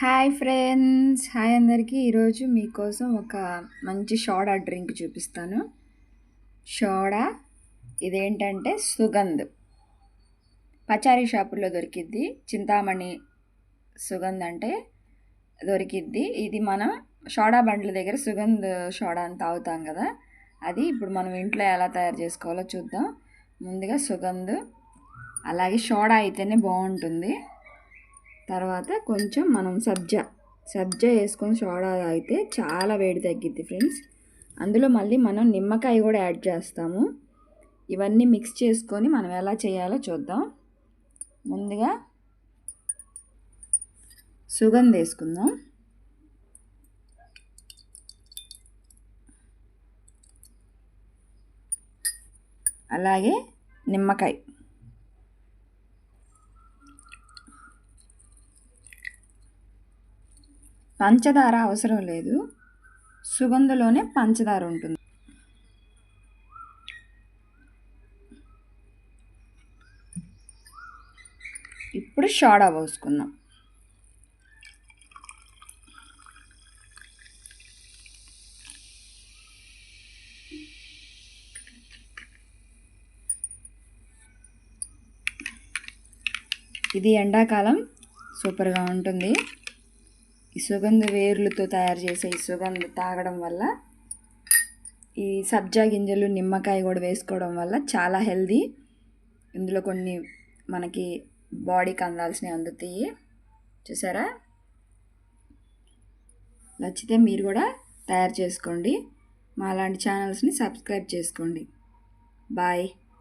Hi friends hi అందరికీ. ఈరోజు మీకోసం ఒక మంచి సోడా డ్రింక్ చూపిస్తాను. సోడా ఇదేంటంటే సుగంధ్. పచారీ షాపుల్లో దొరికిద్ది. చింతామణి సుగంధ్ అంటే దొరికిద్ది. ఇది మనం సోడా బండ్ల దగ్గర సుగంధ్ సోడా అని తాగుతాం కదా. అది ఇప్పుడు మనం ఇంట్లో ఎలా తయారు చేసుకోవాలో చూద్దాం. ముందుగా సుగంధ్ అలాగే సోడా అయితేనే బాగుంటుంది. తర్వాత కొంచెం మనం సబ్జా సబ్జా వేసుకొని సోడా అయితే చాలా వేడి తగ్గిద్ది ఫ్రెండ్స్. అందులో మళ్ళీ మనం నిమ్మకాయ కూడా యాడ్ చేస్తాము. ఇవన్నీ మిక్స్ చేసుకొని మనం ఎలా చేయాలో చూద్దాం. ముందుగా సుగంధ వేసుకుందాం. అలాగే నిమ్మకాయ. పంచదార అవసరం లేదు. సుగంధలోనే పంచదార ఉంటుంది. ఇప్పుడు షోడా పోసుకుందాం. ఇది ఎండాకాలం. సూపర్గా ఉంటుంది. ఈ సుగంధ వేర్లతో తయారు చేసే ఈ సుగంధ తాగడం వల్ల ఈ సబ్జా గింజలు నిమ్మకాయ కూడా వేసుకోవడం వల్ల చాలా హెల్దీ. ఇందులో కొన్ని మనకి బాడీకి అందాల్సినవి అందుతాయి. చూసారా? నచ్చితే మీరు కూడా తయారు చేసుకోండి. మా లాంటి ఛానల్స్ని సబ్స్క్రైబ్ చేసుకోండి. బాయ్.